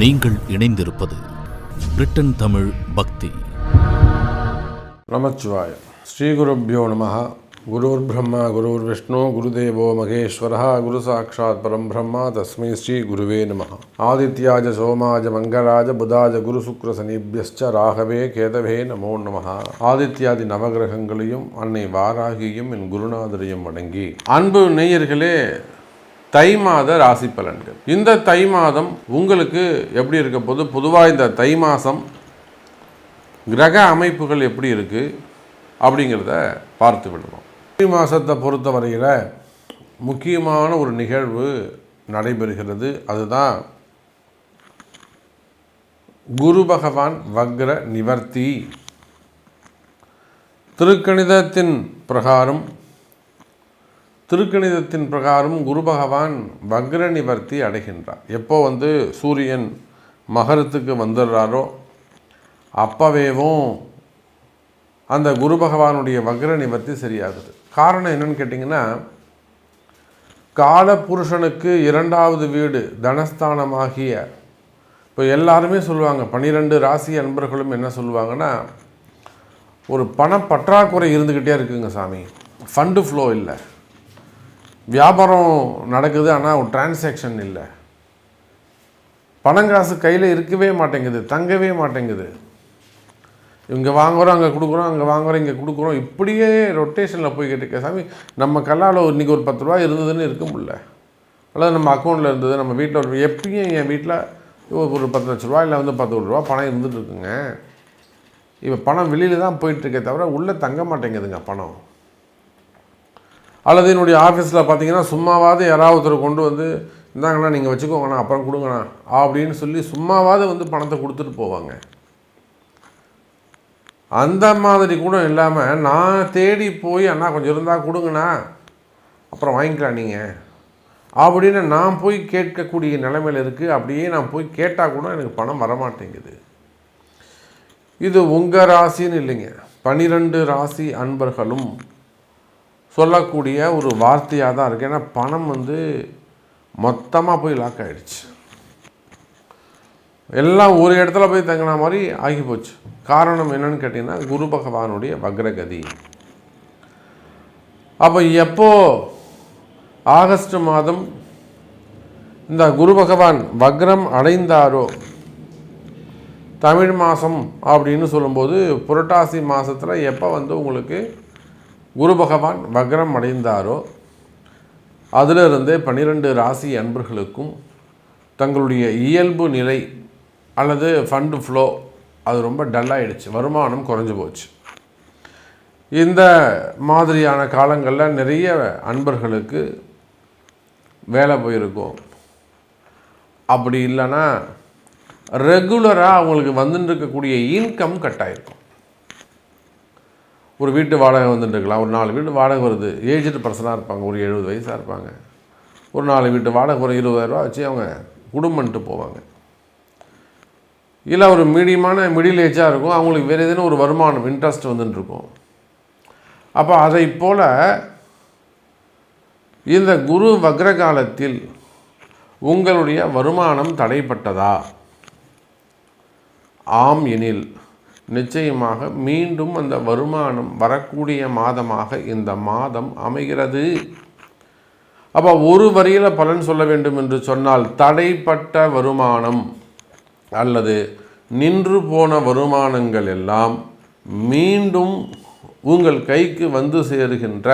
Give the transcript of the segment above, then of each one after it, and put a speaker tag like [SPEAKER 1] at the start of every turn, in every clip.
[SPEAKER 1] நீங்கள் இணைந்திருப்பது பிரிட்டன் தமிழ் பக்தி.
[SPEAKER 2] நமச்சிவாய ஸ்ரீகுருப்போ நம குருர் பிரம்மா குருர் விஷ்ணு குருதேவோ மகேஸ்வர குரு சாட்சாத் பரம் பிரம்மா தஸ்மை ஸ்ரீ குருவே நம ஆதித்யாஜ சோமாஜ மங்கராஜ புதாஜ குரு சுக்ர சனிபியஸ்ச ராகவே கேதவே நமோ நம ஆதித்யாதி நவகிரகங்களையும் அன்னை வாராகியும் என் குருநாதரையும் வணங்கி. அன்பு நேயர்களே தை மாத ராசி பலன்கள். இந்த தை மாதம் உங்களுக்கு எப்படி இருக்க போது பொதுவாக இந்த தை மாதம் கிரக அமைப்புகள் எப்படி இருக்குது அப்படிங்கிறத பார்த்து விடுவோம். தை மாதத்தை பொறுத்த வரையில் முக்கியமான ஒரு நிகழ்வு நடைபெறுகிறது. அதுதான் குரு பகவான் வக்ர நிவர்த்தி. திருக்கணிதத்தின் பிரகாரம் திருக்கணிதத்தின் பிரகாரம் குரு பகவான் வக்ர நிவர்த்தி அடைகின்றார். எப்போ வந்து சூரியன் மகரத்துக்கு வந்துடுறாரோ அப்பவேவும் அந்த குரு பகவானுடைய வக்ர நிவர்த்தி சரியாகுது. காரணம் என்னன்னு கேட்டிங்கன்னா காலபுருஷனுக்கு இரண்டாவது வீடு தனஸ்தானமாகிய இப்போ எல்லாருமே சொல்லுவாங்க பன்னிரெண்டு ராசி அன்பர்களும் என்ன சொல்லுவாங்கன்னா ஒரு பண பற்றாக்குறை இருந்துக்கிட்டே இருக்குங்க சாமி. ஃபண்டு ஃப்ளோ இல்லை. வியாபாரம் நடக்குது ஆனால் ஒரு டிரான்சாக்ஷன் இல்லை. பணங்காசு கையில் இருக்கவே மாட்டேங்குது தங்கவே மாட்டேங்குது. இங்கே வாங்குகிறோம் அங்கே கொடுக்குறோம் அங்கே வாங்குகிறோம் இங்கே கொடுக்குறோம் இப்படியே ரொட்டேஷனில் போய்கிட்டு இருக்க. சாமி நம்ம கல்லால் இன்றைக்கி ஒரு பத்து ரூபா இருந்ததுன்னு இருக்க முடியல. அல்லது நம்ம அக்கௌண்ட்டில் இருந்தது நம்ம வீட்டில் ஒரு எப்பயும் என் வீட்டில் ஒரு பத்து லட்ச ரூபா இல்லை வந்து பத்து ரூபா பணம் இருந்துகிட்டு இருக்குங்க. இப்போ பணம் வெளியில் தான் போயிட்டுருக்கே தவிர உள்ளே தங்க மாட்டேங்குதுங்க பணம். அல்லது என்னுடைய ஆஃபீஸில் பார்த்தீங்கன்னா சும்மாவாவது யாராவது ஒருத்தர் கொண்டு வந்து இந்தாங்கண்ணா நீங்கள் வச்சுக்கோங்கண்ணா அப்புறம் கொடுங்கண்ணா அப்படின்னு சொல்லி சும்மாவாவது வந்து பணத்தை கொடுத்துட்டு போவாங்க. அந்த மாதிரி கூட இல்லாமல் நான் தேடி போய் அண்ணா கொஞ்சம் இருந்தால் கொடுங்கண்ணா அப்புறம் வாங்கிக்கலாம் நீங்கள் அப்படின்னு நான் போய் கேட்கக்கூடிய நிலைமையில் இருக்குது அப்படியே நான் போய் கேட்டால் கூட எனக்கு பணம் வரமாட்டேங்குது. இது உங்கள் ராசின்னு இல்லைங்க. பனிரெண்டு ராசி அன்பர்களும் சொல்லக்கூடிய ஒரு வார்த்தையாக தான் இருக்குது ஏன்னா பணம் வந்து மொத்தமாக போய் லாக் ஆகிடுச்சு எல்லாம் ஒரு இடத்துல போய் தங்கின மாதிரி ஆகி போச்சு. காரணம் என்னன்னு கேட்டிங்கன்னா குரு பகவானுடைய வக்ரகதி. அப்போ எப்போ ஆகஸ்ட் மாதம் இந்த குரு பகவான் வக்ரம் அடைந்தாரோ தமிழ் மாதம் அப்படின்னு சொல்லும்போது புரட்டாசி மாதத்தில் எப்போ வந்து உங்களுக்கு குரு பகவான் வக்ரம் அடைந்தாரோ அதிலிருந்தே பன்னிரெண்டு ராசி அன்பர்களுக்கும் தங்களுடைய இயல்பு நிலை அல்லது ஃபண்டு ஃப்ளோ அது ரொம்ப டல்லாகிடுச்சு வருமானம் குறைஞ்சி போச்சு. இந்த மாதிரியான காலங்களில் நிறைய அன்பர்களுக்கு வேலை போயிருக்கும். அப்படி இல்லைன்னா ரெகுலராக அவங்களுக்கு வந்துட்டு இருக்கக்கூடிய இன்கம் கட் ஆகிருக்கும் ஒரு வீட்டு வாடகை வந்துட்டுருக்கலாம். ஒரு நாலு வீட்டு வாடகை வருது. ஏஜ்டு பர்சனாக இருப்பாங்க. ஒரு எழுபது வயசாக இருப்பாங்க. ஒரு நாலு வீட்டு வாடகை ஒரு இருபதாயிரரூவா வச்சு அவங்க குடும்பம்ன்ட்டு போவாங்க. இல்லை ஒரு மீடியமான மிடில் ஏஜாக இருக்கும். அவங்களுக்கு வேறு எதுனா ஒரு வருமானம் இன்ட்ரெஸ்ட் வந்துட்டுருக்கும். அப்போ அதை போல் இந்த குரு வக்ர காலத்தில் உங்களுடைய வருமானம் தடைப்பட்டதா? ஆம் எனில். நிச்சயமாக மீண்டும் அந்த வருமானம் வரக்கூடிய மாதமாக இந்த மாதம் அமைகிறது. அப்போ ஒரு வரியில் பலன் சொல்ல வேண்டும் என்று சொன்னால் தடைப்பட்ட வருமானம் அல்லது நின்று போன வருமானங்கள் எல்லாம் மீண்டும் உங்கள் கைக்கு வந்து சேருகின்ற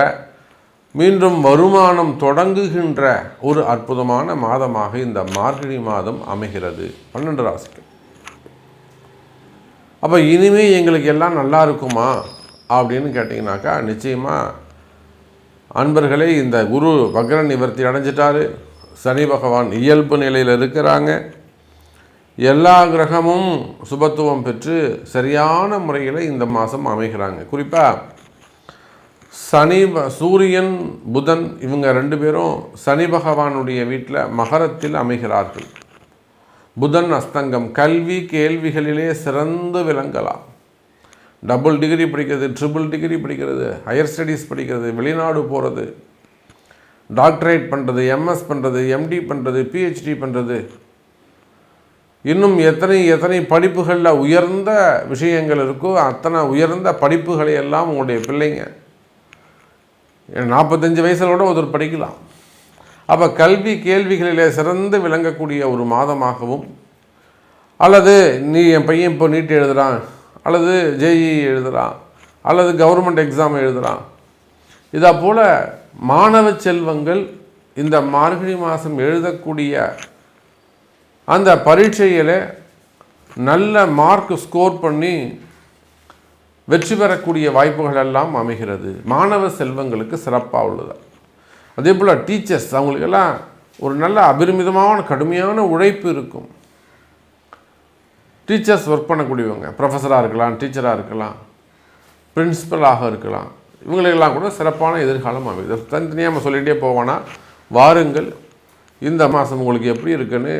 [SPEAKER 2] மீண்டும் வருமானம் தொடங்குகின்ற ஒரு அற்புதமான மாதமாக இந்த மார்கழி மாதம் அமைகிறது. பன்னெண்டு ராசிக்கு. அப்போ இனிமே எங்களுக்கு எல்லாம் நல்லா இருக்குமா? அப்படின்னு கேட்டிங்கனாக்கா நிச்சயமாக அன்பர்களே இந்த குரு வக்ர நிவர்த்தி அடைஞ்சிட்டாரு. சனி பகவான் இயல்பு நிலையில் இருக்கிறாங்க. எல்லா கிரகமும் சுபத்துவம் பெற்று சரியான முறையில் இந்த மாதம் அமைகிறாங்க. குறிப்பாக சனி சூரியன் புதன் இவங்க ரெண்டு பேரும் சனி பகவானுடைய வீட்டில் மகரத்தில் அமைகிறார்கள். புதன் அஸ்தங்கம். கல்வி கேள்விகளிலே சிறந்து விளங்கலாம். டபுள் டிகிரி படிக்கிறது ட்ரிபிள் டிகிரி படிக்கிறது ஹையர் ஸ்டடீஸ் படிக்கிறது வெளிநாடு போகிறது டாக்டரேட் பண்ணுறது எம்எஸ் பண்ணுறது எம்டி பண்ணுறது பிஹெச்டி பண்ணுறது இன்னும் எத்தனை எத்தனை படிப்புகளில் உயர்ந்த விஷயங்கள் இருக்கோ அத்தனை உயர்ந்த படிப்புகளை எல்லாம் உங்களுடைய பிள்ளைங்க நாற்பத்தஞ்சு வயசில் கூட ஒருத்தர் படிக்கலாம். அப்போ கல்வி கேள்விகளிலே சிறந்து விளங்கக்கூடிய ஒரு மாதமாகவும் அல்லது நீ என் பையன் இப்போ நீட் எழுதுகிறான் அல்லது ஜேஇ எழுதுகிறான் அல்லது கவர்மெண்ட் எக்ஸாம் எழுதுகிறான் இதை போல் மாணவ செல்வங்கள் இந்த மார்கழி மாதம் எழுதக்கூடிய அந்த பரீட்சையில் நல்ல மார்க் ஸ்கோர் பண்ணி வெற்றி பெறக்கூடிய வாய்ப்புகள் எல்லாம் அமைகிறது. மாணவ செல்வங்களுக்கு சிறப்பாக உள்ளது. அதே போல் டீச்சர்ஸ் அவங்களுக்கெல்லாம் ஒரு நல்ல அபரிமிதமான கடுமையான உழைப்பு இருக்கும். டீச்சர்ஸ் ஒர்க் பண்ணக்கூடியவங்க ப்ரொஃபஸராக இருக்கலாம் டீச்சராக இருக்கலாம் பிரின்சிபலாக இருக்கலாம். இவங்களுக்கெல்லாம் கூட சிறப்பான எதிர்காலம் அமைது தனித்தனியாக நம்ம சொல்லிகிட்டே போவோன்னா வாருங்கள் இந்த மாதம் உங்களுக்கு எப்படி இருக்குன்னு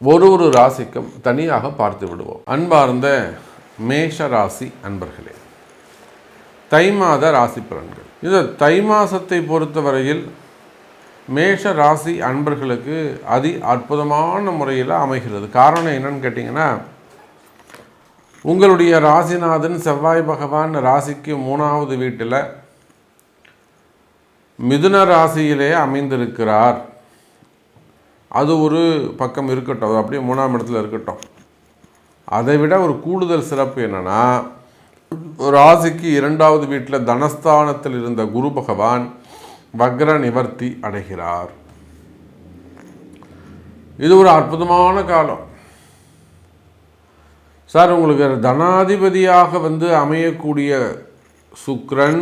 [SPEAKER 2] ஒரு ஒரு ராசிக்கும் தனியாக பார்த்து விடுவோம். அன்பார்ந்த மேஷ ராசி அன்பர்களே தை மாத ராசி பலன்கள். இந்த தை மாதத்தை பொறுத்தவரையில் மேஷ ராசி அன்பர்களுக்கு அதி அற்புதமான முறையில் அமைகிறது. காரணம் என்னன்னு கேட்டிங்கன்னா உங்களுடைய ராசிநாதன் செவ்வாய் பகவான் ராசிக்கு மூணாவது வீட்டில் மிதுன ராசியிலே அமைந்திருக்கிறார். அது ஒரு பக்கம் இருக்கட்டும் அது அப்படியே மூணாம் இடத்துல இருக்கட்டும். அதை விட ஒரு கூடுதல் சிறப்பு என்னென்னா ராசிக்கு இரண்டாவது வீட்டில் தனஸ்தானத்தில் இருந்த குரு பகவான் வக்ர நிவர்த்தி அடைகிறார். இது ஒரு அற்புதமான காலம். சார் உங்களுக்கு தனாதிபதியாக வந்து அமையக்கூடிய சுக்கிரன்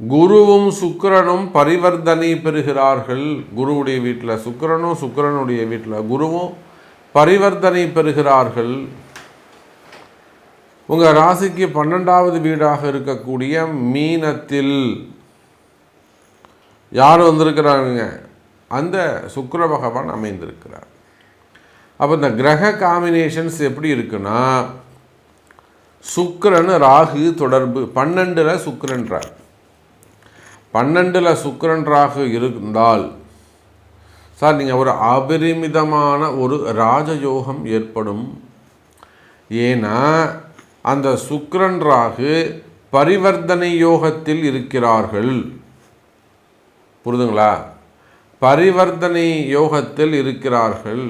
[SPEAKER 2] குருவும் சுக்கிரனும் பரிவர்த்தனை பெறுகிறார்கள். குருவுடைய வீட்டில் சுக்கரனும் சுக்கிரனுடைய வீட்டில் குருவும் பரிவர்த்தனை பெறுகிறார்கள். உங்கள் ராசிக்கு பன்னெண்டாவது வீடாக இருக்கக்கூடிய மீனத்தில் யார் வந்திருக்கிறாருங்க அந்த சுக்கர பகவான் அமைந்திருக்கிறார். அப்போ இந்த கிரக காம்பினேஷன்ஸ் எப்படி இருக்குன்னா சுக்கரன் ராகு தொடர்பு பன்னெண்டில் சுக்கிரன்றார். பன்னெண்டில் சுக்கரன் ராகு இருந்தால் சார் நீங்கள் ஒரு அபரிமிதமான ஒரு ராஜயோகம் ஏற்படும். ஏன்னா அந்த சுக்கரன் ராகு பரிவர்த்தனை யோகத்தில் இருக்கிறார்கள். புரிதுங்களா? பரிவர்த்தனை யோகத்தில் இருக்கிறார்கள்.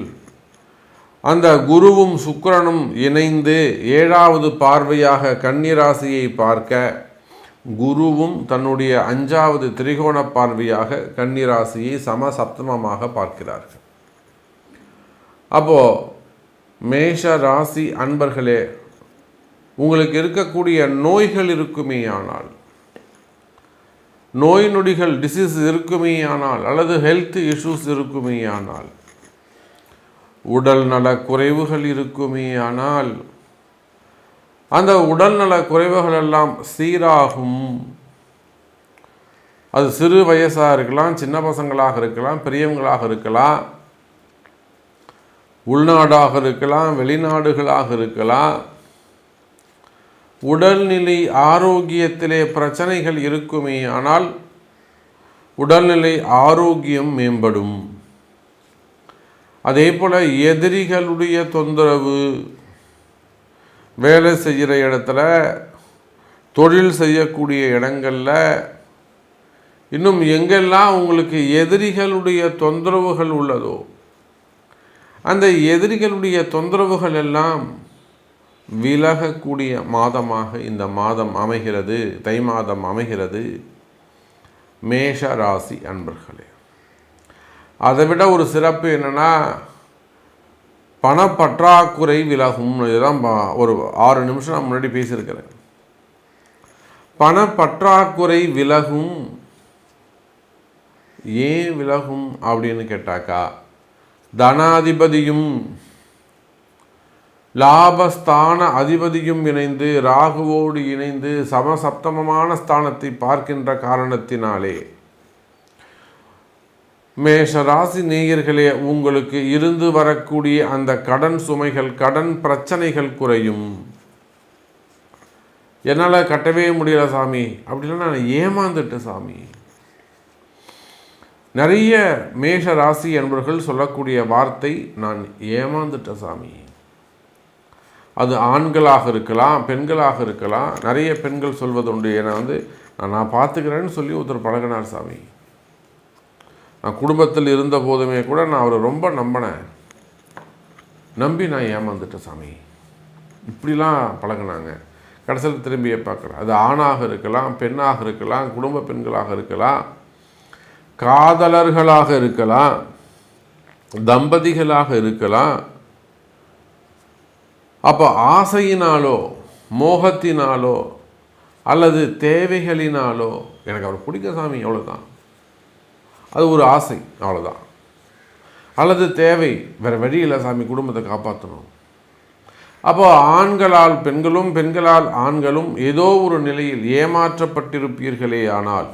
[SPEAKER 2] அந்த குருவும் சுக்கரனும் இணைந்து ஏழாவது பார்வையாக கன்னிராசியை பார்க்க குருவும் தன்னுடைய அஞ்சாவது திரிகோண பார்வையாக கன்னிராசியை சமசப்தமமாக பார்க்கிறார்கள். அப்போ மேஷ ராசி அன்பர்களே உங்களுக்கு இருக்கக்கூடிய நோய்கள் இருக்குமே ஆனால் நோய் நொடிகள் டிசீஸ் இருக்குமே ஆனால் அல்லது ஹெல்த் இஷ்யூஸ் இருக்குமே ஆனால் உடல் நல குறைவுகள் இருக்குமே ஆனால் அந்த உடல்நல குறைவுகள் எல்லாம் சீராகும். அது சிறு வயசாக இருக்கலாம் சின்ன பசங்களாக இருக்கலாம் பெரியவங்களாக இருக்கலாம் உள்நாடாக இருக்கலாம் வெளிநாடுகளாக இருக்கலாம் உடல்நிலை ஆரோக்கியத்திலே பிரச்சனைகள் இருக்குமே ஆனால் உடல்நிலை ஆரோக்கியம் மேம்படும். அதே போல் எதிரிகளுடைய தொந்தரவு வேலை செய்கிற இடத்துல தொழில் செய்யக்கூடிய இடங்களில் இன்னும் எங்கெல்லாம் உங்களுக்கு எதிரிகளுடைய தொந்தரவுகள் உள்ளதோ அந்த எதிரிகளுடைய தொந்தரவுகள் எல்லாம் விலகக்கூடிய மாதமாக இந்த மாதம் அமைகிறது தை மாதம் அமைகிறது மேஷ ராசி அன்பர்களே. அதை விட ஒரு சிறப்பு என்னென்னா பணப்பற்றாக்குறை விலகும். இதுதான் ஒரு ஆறு நிமிஷம் நான் முன்னாடி பேசியிருக்கிறேன். பணப்பற்றாக்குறை விலகும். ஏன் விலகும் அப்படின்னு கேட்டாக்கா தனாதிபதியும் லாபஸ்தான அதிபதியும் இணைந்து ராகுவோடு இணைந்து சமசப்தமமான ஸ்தானத்தை பார்க்கின்ற காரணத்தினாலே. மேஷ ராசி நேயர்களே உங்களுக்கு இருந்து வரக்கூடிய அந்த கடன் சுமைகள் கடன் பிரச்சனைகள் குறையும். என்னால் கட்டவே முடியல சாமி. அப்படின்னா நான் ஏமாந்துட்டேன் சாமி. நிறைய மேஷ ராசி என்பவர்கள் சொல்லக்கூடிய வார்த்தை நான் ஏமாந்துட்ட சாமி. அது ஆண்களாக இருக்கலாம் பெண்களாக இருக்கலாம். நிறைய பெண்கள் சொல்வதுண்டு. ஏன்னா வந்து நான் நான் பார்த்துக்கிறேன்னு சொல்லி ஒருத்தர் பழகினார் சாமி. நான் குடும்பத்தில் இருந்த போதுமே கூட நான் அவரை ரொம்ப நம்பினேன். நம்பி நான் ஏமாந்துட்டேன் சாமி. இப்படிலாம் பழகினாங்க. கடைசியில் திரும்பியே பார்க்குறேன் அது ஆணாக இருக்கலாம் பெண்ணாக இருக்கலாம் குடும்ப பெண்களாக இருக்கலாம் காதலர்களாக இருக்கலாம் தம்பதிகளாக இருக்கலாம் அப்போ ஆசையினாலோ மோகத்தினாலோ அல்லது தேவைகளினாலோ எனக்கு அவர் பிடிக்க சாமி அவ்வளோதான் அது ஒரு ஆசை அவ்வளோதான் அல்லது தேவை வேறு வழி இல்லை சாமி குடும்பத்தை காப்பாற்றணும் அப்போ ஆண்களால் பெண்களும் பெண்களால் ஆண்களும் ஏதோ ஒரு நிலையில் ஏமாற்றப்பட்டிருப்பீர்களே ஆனால்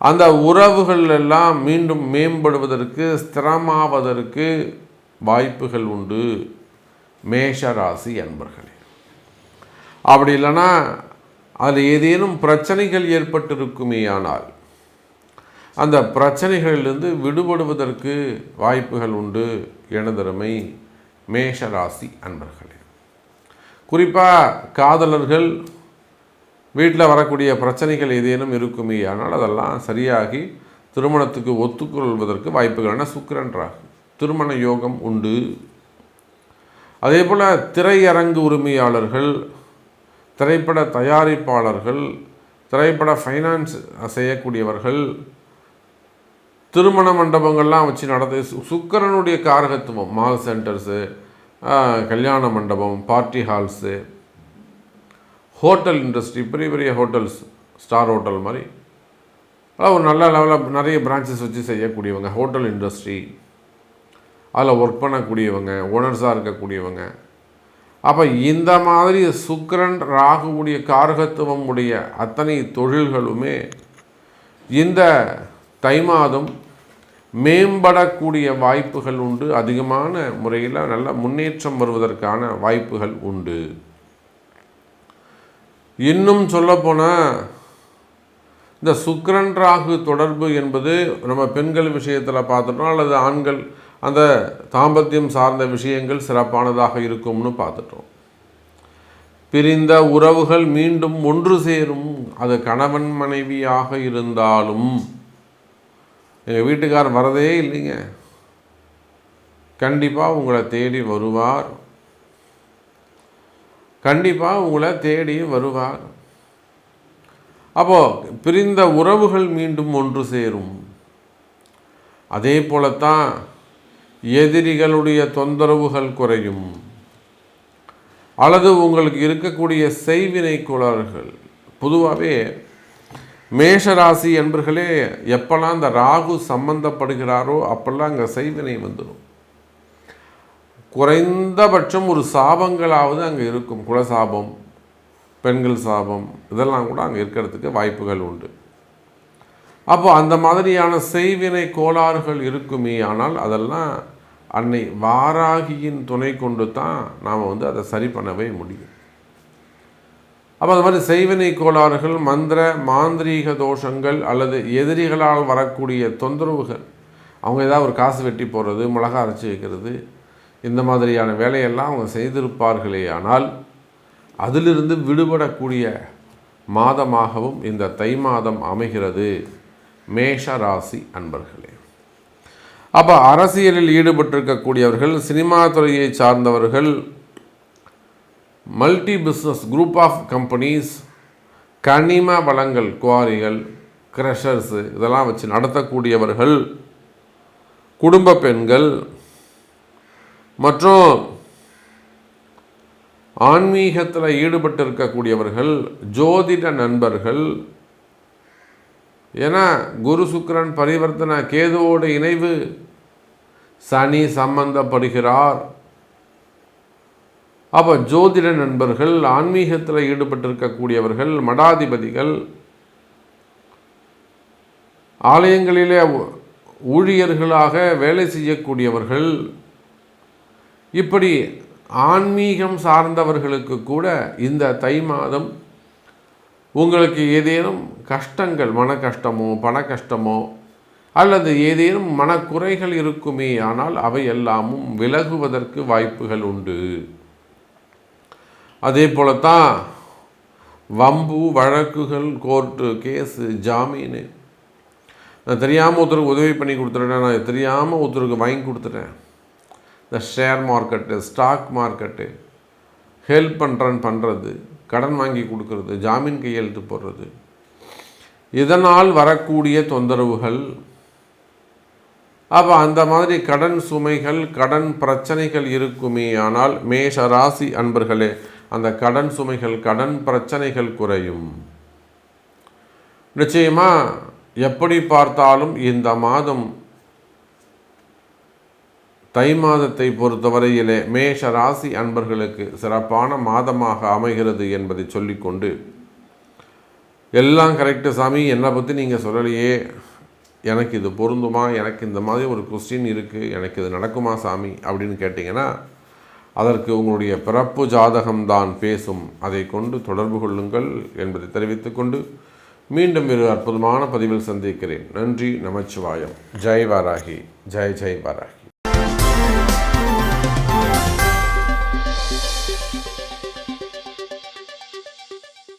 [SPEAKER 2] அந்த உறவுகள் எல்லாம் மீண்டும் மேம்படுவதற்கு ஸ்திரமாவதற்கு வாய்ப்புகள் உண்டு. மேஷ ராசி அன்பர்களே. அப்படி இல்லைன்னா அதில் ஏதேனும் பிரச்சனைகள் ஏற்பட்டிருக்குமே ஆனால் அந்த பிரச்சனைகளிலிருந்து விடுபடுவதற்கு வாய்ப்புகள் உண்டு எனதருமை மேஷராசி அன்பர்களே. குறிப்பாக காதலர்கள் வீட்டில் வரக்கூடிய பிரச்சனைகள் ஏதேனும் இருக்குமே ஆனால் அதெல்லாம் சரியாகி திருமணத்துக்கு ஒத்துக்கொள்வதற்கு வாய்ப்புகள் என்ன? சுக்கரன்றாகும் திருமண யோகம் உண்டு. அதே போல் திரையரங்கு உரிமையாளர்கள் திரைப்பட தயாரிப்பாளர்கள் திரைப்பட ஃபைனான்ஸ் செய்யக்கூடியவர்கள் திருமண மண்டபங்கள்லாம் வச்சு நடத்து சு- சுக்கிரனுடைய காரகத்துவம் மால் சென்டர்ஸு கல்யாண மண்டபம் பார்ட்டி ஹால்ஸு ஹோட்டல் இண்டஸ்ட்ரி பெரிய பெரிய ஹோட்டல்ஸ் ஸ்டார் ஹோட்டல் மாதிரி. அதாவது ஒரு நல்ல லெவலில் நிறைய பிரான்ச்சஸ் வச்சு செய்யக்கூடியவங்க ஹோட்டல் இண்டஸ்ட்ரி அதில் ஒர்க் பண்ணக்கூடியவங்க ஓனர்ஸாக இருக்கக்கூடியவங்க. அப்போ இந்த மாதிரி சுக்கரன் ராகுவுடைய காரகத்துவம் உடைய அத்தனை தொழில்களுமே இந்த தை மாதம் மேம்படக்கூடிய வாய்ப்புகள் உண்டு. அதிகமான முறையில் நல்ல முன்னேற்றம் வருவதற்கான வாய்ப்புகள் உண்டு. இன்னும் சொல்லப்போனால் இந்த சுக்கரன் ராகு தொடர்பு என்பது நம்ம பெண்கள் விஷயத்தில் பார்த்துட்டோம் அல்லது ஆண்கள் அந்த தாம்பத்தியம் சார்ந்த விஷயங்கள் சிறப்பானதாக இருக்கும்னு பார்த்துட்டோம். பிரிந்த உறவுகள் மீண்டும் ஒன்று சேரும். அது கணவன் மனைவியாக இருந்தாலும் எங்கள் வீட்டுக்கார் வரதே இல்லைங்க. கண்டிப்பாக உங்களை தேடி வருவார். கண்டிப்பாக உங்களை தேடி வருவார். அப்போது பிரிந்த உறவுகள் மீண்டும் ஒன்று சேரும். அதே போலத்தான் எதிரிகளுடைய தொந்தரவுகள் குறையும். அல்லது உங்களுக்கு இருக்கக்கூடிய செய்வினை குளர்கள் பொதுவாகவே மேஷராசி என்பர்களே எப்பெல்லாம் அந்த ராகு சம்பந்தப்படுகிறாரோ அப்பெல்லாம் அங்கே செய்வினை வந்துடும். குறைந்தபட்சம் ஒரு சாபங்களாவது அங்கே இருக்கும். குலசாபம் பெண்கள் சாபம் இதெல்லாம் கூட அங்கே இருக்கிறதுக்கு வாய்ப்புகள் உண்டு. அப்போ அந்த மாதிரியான செய்வினை கோளாறுகள் இருக்குமே ஆனால் அதெல்லாம் அன்னை வாராகியின் துணை கொண்டு தான் நாம் வந்து அதை சரி பண்ணவே முடியும். அப்போ அது மாதிரி செய்வினை கோளாறுகள் மந்திர மாந்திரீக தோஷங்கள் அல்லது எதிரிகளால் வரக்கூடிய தொந்தரவுகள் அவங்க ஏதாவது ஒரு காசு வெட்டி போடுறது மிளகா அரைச்சி வைக்கிறது இந்த மாதிரியான வேலையெல்லாம் அவங்க செய்திருப்பார்களே ஆனால் அதிலிருந்து விடுபடக்கூடிய மாதமாகவும் இந்த தை மாதம் அமைகிறது மேஷ ராசி அன்பர்களே. அப்போ அரசியலில் ஈடுபட்டிருக்கக்கூடியவர்கள் சினிமா துறையை சார்ந்தவர்கள் multi business group of companies கனிம வளங்கள் குவாரிகள் க்ரஷர்ஸு இதெல்லாம் வச்சு நடத்தக்கூடியவர்கள் குடும்ப பெண்கள் மற்றும் ஆன்மீகத்தில் ஈடுபட்டு இருக்கக்கூடியவர்கள் ஜோதிட நண்பர்கள் ஏன்னா குரு சுக்கரன் பரிவர்த்தனை கேதுவோட இணைவு. சனி சம்பந்தப்படுகிறார். அப்போ ஜோதிட நண்பர்கள் ஆன்மீகத்தில் ஈடுபட்டிருக்கக்கூடியவர்கள் மடாதிபதிகள் ஆலயங்களிலே ஊழியர்களாக வேலை செய்யக்கூடியவர்கள் இப்படி ஆன்மீகம் சார்ந்தவர்களுக்கு கூட இந்த தை மாதம் உங்களுக்கு ஏதேனும் கஷ்டங்கள் மன கஷ்டமோ பண கஷ்டமோ அல்லது ஏதேனும் மனக்குறைகள் இருக்குமே ஆனால் அவை எல்லாமும் விலகுவதற்கு வாய்ப்புகள் உண்டு. அதே போலத்தான் வம்பு வழக்குகள் கோர்ட்டு கேஸு ஜாமீனு. நான் தெரியாமல் ஒருத்தருக்கு உதவி பண்ணி கொடுத்துட்டேன் நான் தெரியாமல் ஒருத்தருக்கு வாங்கி கொடுத்துட்டேன். இந்த share market stock market help பண்ணுறேன்னு பண்ணுறது கடன் வாங்கி கொடுக்கறது ஜாமீன் கையெழுத்து போடுறது. இதனால் வரக்கூடிய தொந்தரவுகள் அப்போ அந்த மாதிரி கடன் சுமைகள் கடன் பிரச்சனைகள் இருக்குமே ஆனால் மேஷ ராசி அன்பர்களே அந்த கடன் சுமைகள் கடன் பிரச்சனைகள் குறையும். நிச்சயமாக எப்படி பார்த்தாலும் இந்த மாதம் தை மாதத்தை பொறுத்தவரையிலே மேஷ ராசி அன்பர்களுக்கு சிறப்பான மாதமாக அமைகிறது என்பதை சொல்லிக்கொண்டு எல்லாம் கரெக்டு சாமி என்னை பற்றி நீங்கள் சொல்லலையே. எனக்கு இது பொருந்துமா? எனக்கு இந்த மாதிரி ஒரு கொஸ்டின் இருக்குது எனக்கு இது நடக்குமா சாமி? அப்படின்னு கேட்டிங்கன்னா அதற்கு உங்களுடைய பிறப்பு ஜாதகம்தான் பேசும். அதை கொண்டு தொடர்பு கொள்ளுங்கள் என்பதை தெரிவித்துக்கொண்டு மீண்டும் ஒரு அற்புதமான பதிவில் சந்திக்கிறேன். நன்றி நமச்சிவாயம். ஜெய் வாராகி. ஜெய் ஜெய் வாராகி.